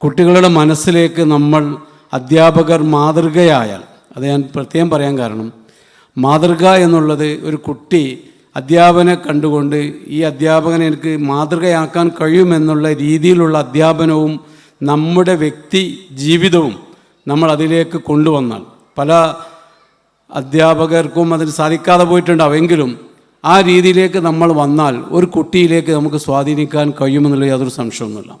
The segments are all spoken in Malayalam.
കുട്ടികളുടെ മനസ്സിലേക്ക് നമ്മൾ അധ്യാപകർ മാതൃകയായാൽ അത് ഞാൻ പ്രത്യേകം പറയാൻ കാരണം മാതൃക എന്നുള്ളത് ഒരു കുട്ടി അധ്യാപനെ കണ്ടുകൊണ്ട് ഈ അധ്യാപകനെ എനിക്ക് മാതൃകയാക്കാൻ കഴിയുമെന്നുള്ള രീതിയിലുള്ള അധ്യാപനവും നമ്മുടെ വ്യക്തി ജീവിതവും നമ്മൾ അതിലേക്ക് കൊണ്ടുവന്നാൽ. പല അധ്യാപകർക്കും അതിന് സാധിക്കാതെ പോയിട്ടുണ്ടാവെങ്കിലും ആ രീതിയിലേക്ക് നമ്മൾ വന്നാൽ ഒരു കുട്ടിയിലേക്ക് നമുക്ക് സ്വാധീനിക്കാൻ കഴിയുമെന്നുള്ള യാതൊരു സംശയമൊന്നുമില്ല.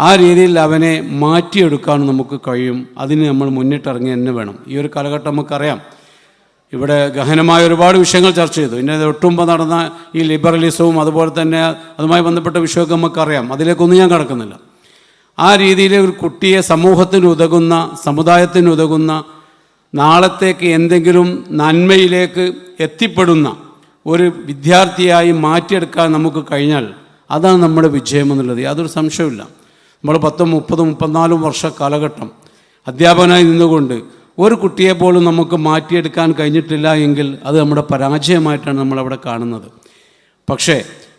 ആ രീതിയിൽ അവനെ മാറ്റിയെടുക്കാൻ നമുക്ക് കഴിയും. അതിന് നമ്മൾ മുന്നിട്ടിറങ്ങി തന്നെ വേണം. ഈ ഒരു കാലഘട്ടം നമുക്കറിയാം. ഇവിടെ ഗഹനമായ ഒരുപാട് വിഷയങ്ങൾ ചർച്ച ചെയ്തു. പിന്നെ ഒട്ടുമ്പോൾ നടന്ന ഈ ലിബറലിസവും അതുപോലെ തന്നെ അതുമായി ബന്ധപ്പെട്ട വിഷയമൊക്കെ നമുക്കറിയാം. അതിലേക്കൊന്നും ഞാൻ കടക്കുന്നില്ല. ആ രീതിയിൽ ഒരു കുട്ടിയെ സമൂഹത്തിന് ഉതകുന്ന സമുദായത്തിന് ഉതകുന്ന നാളത്തേക്ക് എന്തെങ്കിലും നന്മയിലേക്ക് എത്തിപ്പെടുന്ന ഒരു വിദ്യാർത്ഥിയായി മാറ്റിയെടുക്കാൻ നമുക്ക് കഴിഞ്ഞാൽ അതാണ് നമ്മുടെ വിജയമെന്നുള്ളത്. യാതൊരു സംശയമില്ല നമ്മൾ പത്തും മുപ്പതും മുപ്പത്തിനാലും വർഷ കാലഘട്ടം അധ്യാപകനായി നിന്നുകൊണ്ട് ഒരു കുട്ടിയെ പോലും നമുക്ക് മാറ്റിയെടുക്കാൻ കഴിഞ്ഞിട്ടില്ല എങ്കിൽ അത് നമ്മുടെ പരാജയമായിട്ടാണ് നമ്മളവിടെ കാണുന്നത്. പക്ഷേ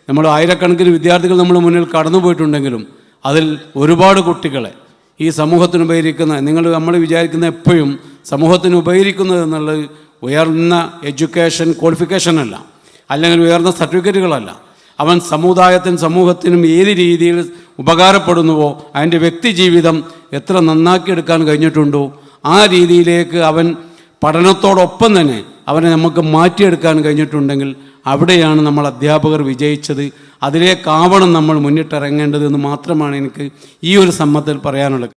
നമ്മൾ ആയിരക്കണക്കിന് വിദ്യാർത്ഥികൾ നമ്മൾ മുന്നിൽ കടന്നു പോയിട്ടുണ്ടെങ്കിലും അതിൽ ഒരുപാട് കുട്ടികളെ ഈ സമൂഹത്തിന് ഉപകരിക്കുന്ന നിങ്ങൾ നമ്മൾ വിചാരിക്കുന്ന എപ്പോഴും സമൂഹത്തിന് ഉപകരിക്കുന്നത് എന്നുള്ളത് ഉയർന്ന എഡ്യൂക്കേഷൻ ക്വാളിഫിക്കേഷൻ അല്ല. അല്ലെങ്കിൽ ഉയർന്ന സർട്ടിഫിക്കറ്റുകളല്ല. അവൻ സമുദായത്തിനും സമൂഹത്തിനും ഏത് രീതിയിൽ ഉപകാരപ്പെടുന്നുവോ? അതിന്റെ വ്യക്തി ജീവിതം എത്ര നന്നാക്കിയെടുക്കാൻ കഴിഞ്ഞിട്ടുണ്ടോ? ആ രീതിയിലേക്ക് അവൻ പഠനത്തോടൊപ്പം തന്നെ അവനെ നമുക്ക് മാറ്റിയെടുക്കാൻ കഴിഞ്ഞിട്ടുണ്ടെങ്കിൽ അവിടെയാണ് നമ്മൾ അധ്യാപകർ വിജയിച്ചത്. അതിലേക്കാവണം നമ്മൾ മുന്നിട്ടിറങ്ങേണ്ടത് എന്ന് മാത്രമാണ് എനിക്ക് ഈ ഒരു സമ്മത്തിൽ പറയാനുള്ളത്.